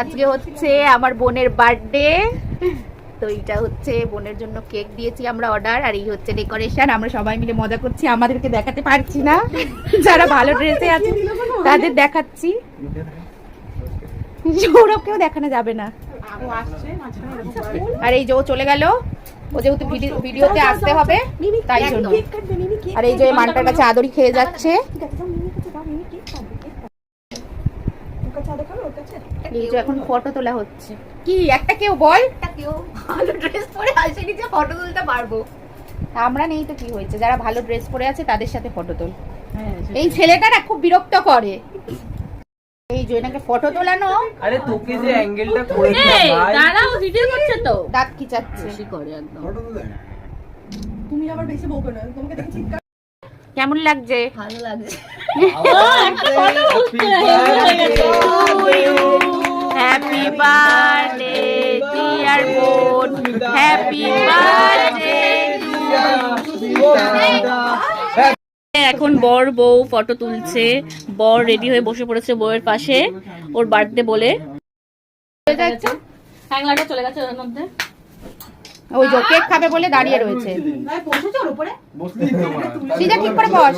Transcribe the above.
আজকে হচ্ছে আমার বোনের বার্থডে। তো এইটা হচ্ছে বোনের জন্য কেক দিয়েছি আমরা অর্ডার, আর এই হচ্ছে ডেকোরেশন। আমরা সবাই মিলে মজা করছি, আমাদেরকে দেখাতে পারছি না। যারা ভালো ড্রেসে আছে, তাদের দেখাচ্ছি। সৌরভকেও দেখানো যাবে না। আর এই যে ও চলে গেল, ও যেহেতু ভিডিও ভিডিওতে আসতে হবে, তাই জন্য। আর এই যে মানটার কাছে আদরি খেয়ে যাচ্ছে। এই যে এখন ফটো তোলা হচ্ছে। কি একটা কেউ বল? কেউ। ভালো ড্রেস পরে আসেনি যে ফটো তুলতে পারব। আমরা নেই তো কি হয়েছে? যারা ভালো ড্রেস পরে আছে তাদের সাথে ফটো তোল। এই ছেলেটা না খুব বিরক্ত করে। এই যে এনাকে ফটো তোলানো? আরে তোকে যে অ্যাঙ্গেলটা করে দাঁড়াও ভিডিও করছে তো। দাঁত খিচাচ্ছে বেশি করে একদম। তুমি আবার বেশি বকো না তোমাকে দেখে চিৎকার কেমন লাগছে? ভালো লাগছে। হ্যাপি বার্থডে ডিয়ার বোন হ্যাপি বার্থডে এখন বর বউ ফটো তুলছে। বর রেডি হয়ে বসে পড়েছে বউয়ের পাশে। ওর বার্থডে বলে। হ্যাংলাটা চলে গেছে ওর মধ্যে। ওই যে কেক খাবে বলে দাঁড়িয়ে রয়েছে। সিধা ঠিক করে বস।